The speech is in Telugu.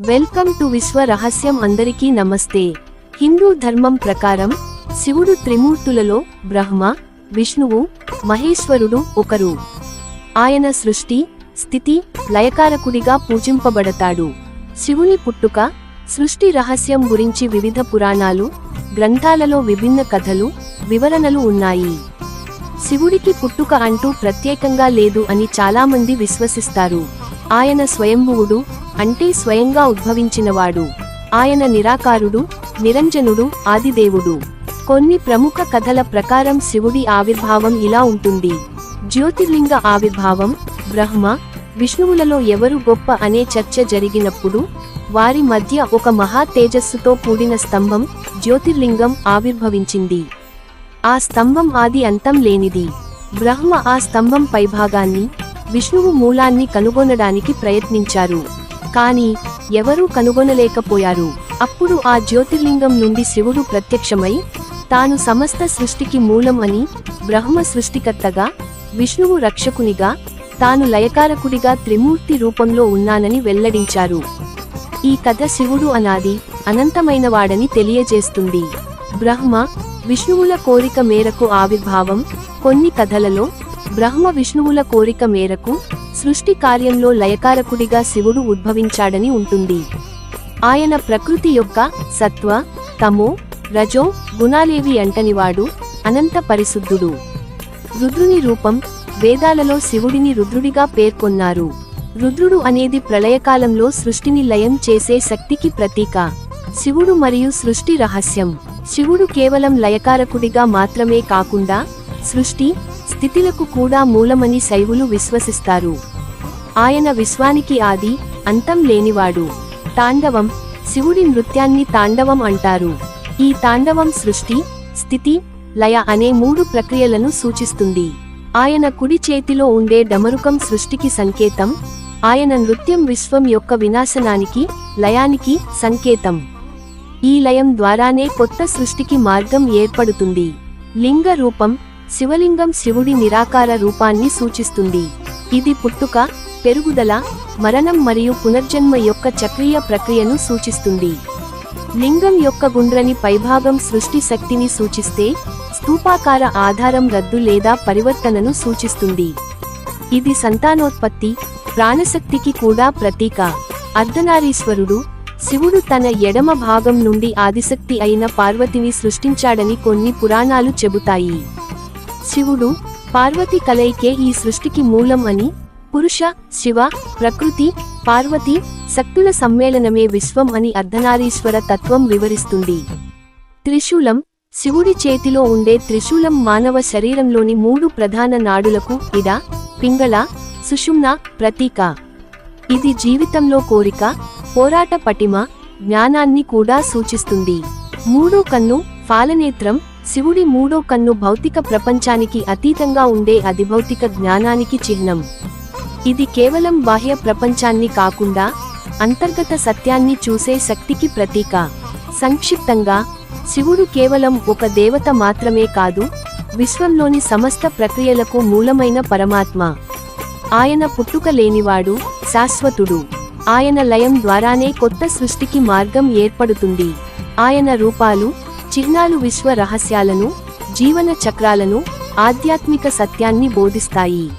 వెల్కమ్ టు విశ్వ రహస్యం అందరికీ నమస్తే. హిందూ ధర్మం ప్రకారం శివుడు త్రిమూర్తులలో బ్రహ్మ విష్ణువు మహేశ్వరుడు ఒకరు. ఆయన సృష్టి స్థితి లయకారకుడిగా పూజింపబడతాడు. శివుని పుట్టుక సృష్టి రహస్యం గురించి వివిధ పురాణాలు గ్రంథాలలో విభిన్న కథలు వివరణలు ఉన్నాయి. శివుడికి పుట్టుక అంటూ ప్రత్యేకంగా లేదు అని చాలామంది విశ్వసిస్తారు. ఆయన స్వయంభువుడు అంటే స్వయంగా ఉద్భవించినవాడు. ఆయన నిరాకారుడు నిరంజనుడు ఆదిదేవుడు. కొన్ని ప్రముఖ కథల ప్రకారం శివుడి ఆవిర్భావం ఇలా ఉంటుంది. జ్యోతిర్లింగ ఆవిర్భావం బ్రహ్మ విష్ణువులలో ఎవరు గొప్ప అనే చర్చ జరిగినప్పుడు వారి మధ్య ఒక మహా తేజస్సుతో కూడిన స్తంభం జ్యోతిర్లింగం ఆవిర్భవించింది. ఆ స్తంభం ఆది అంతం లేనిది. బ్రహ్మ ఆ స్తంభం పైభాగాన్ని విష్ణువు మూలాన్ని కనుగొనడానికి ప్రయత్నించారు. కాని ఎవరూ కనుగొనలేకపోయారు. అప్పుడు ఆ జ్యోతిర్లింగం నుండి శివుడు ప్రత్యక్షమై తాను సమస్త సృష్టికి మూలం అని బ్రహ్మ సృష్టికర్తగా విష్ణువు రక్షకునిగా తాను లయకారకుడిగా త్రిమూర్తి రూపంలో ఉన్నానని వెల్లడించారు. ఈ కథ శివుడు అనాది అనంతమైనవాడని తెలియజేస్తుంది. బ్రహ్మ విష్ణువుల కోరిక మేరకు ఆవిర్భావం కొన్ని కథలలో బ్రహ్మ విష్ణువుల కోరిక మేరకు సృష్టి కార్యంలో లయకారకుడిగా శివుడు ఉద్భవించాడని ఉంటుంది. ఆయన ప్రకృతి యొక్క సత్వ తమో రజో గుణాలేవి అంటనివాడు అనంత పరిశుద్ధుడు. రుద్రుని రూపం వేదాలలో శివుడిని రుద్రుడిగా పేర్కొన్నారు. రుద్రుడు అనేది ప్రళయకాలంలో సృష్టిని లయం చేసే శక్తికి ప్రతీక. శివుడు మరియు సృష్టి రహస్యం. శివుడు కేవలం లయకారకుడిగా మాత్రమే కాకుండా సృష్టి స్థితిలకు కూడా మూలమని శైవులు విశ్వసిస్తారు. ఆయన విశ్వానికి ఆది అంతం లేనివాడు. తాండవం శివుడి నృత్యాన్ని తాండవం అంటారు. ఈ తాండవం సృష్టి స్థితి లయ అనే మూడు ప్రక్రియలను సూచిస్తుంది. ఆయన కుడి చేతిలో ఉండే డమరుకం సృష్టికి సంకేతం ఆయన నృత్యం విశ్వం యొక్క వినాశనానికి లయానికి సంకేతం. ఈ లయం ద్వారానే కొత్త సృష్టికి మార్గం ఏర్పడుతుంది. లింగ రూపం శివలింగం శివుడి నిరాకార రూపాన్ని సూచిస్తుంది. ఇది పుట్టుక పెరుగుదల మరణం మరియు పునర్జన్మ యొక్క చక్రీయ ప్రక్రియను సూచిస్తుంది. లింగం యొక్క గుండ్రని పైభాగం సృష్టి శక్తిని సూచిస్తే స్థూపాకార ఆధారం రద్దు లేదా పరివర్తనను సూచిస్తుంది. ఇది సంతానోత్పత్తి ప్రాణశక్తికి కూడా ప్రతీక. అర్ధనారీశ్వరుడు శివుడు తన ఎడమ భాగం నుండి ఆదిశక్తి అయిన పార్వతిని సృష్టించాడని కొన్ని పురాణాలు చెబుతాయి. శివుడు పార్వతి కలయికే ఈ సృష్టికి మూలం అని పురుష శివ ప్రకృతి పార్వతి శక్తుల సమ్మేళనమే విశ్వం అని అర్ధనారీశ్వర తత్వం వివరిస్తుంది. త్రిశూలం శివుడి చేతిలో ఉండే త్రిశూలం మానవ శరీరంలోని మూడు ప్రధాన నాడులకు ఇడ పింగళ సుషుమ్న ప్రతీక. ఇది జీవితంలో కోరిక పోరాట పటిమ జ్ఞానాన్ని కూడా సూచిస్తుంది. మూడో కన్ను ఫాలనేత్రం శివుడి మూడో కన్ను భౌతిక ప్రపంచానికి అతీతంగా ఉండే అధిభౌతిక జ్ఞానానికి చిహ్నం. ఇది కేవలం బాహ్య ప్రపంచాన్ని కాకుండా అంతర్గత సత్యాన్ని చూసే శక్తికి ప్రతీక. సంక్షిప్తంగా శివుడు కేవలం ఒక దేవత మాత్రమే కాదు విశ్వంలోని సమస్త ప్రక్రియలకు మూలమైన పరమాత్మ. ఆయన పుట్టుక లేనివాడు శాశ్వతుడు. ఆయన లయం ద్వారానే కొత్త సృష్టికి మార్గం ఏర్పడుతుంది. ఆయన రూపాలు చిహ్నాలు విశ్వ రహస్యాలను జీవన చక్రాలను ఆధ్యాత్మిక సత్యాన్ని బోధిస్తాయి.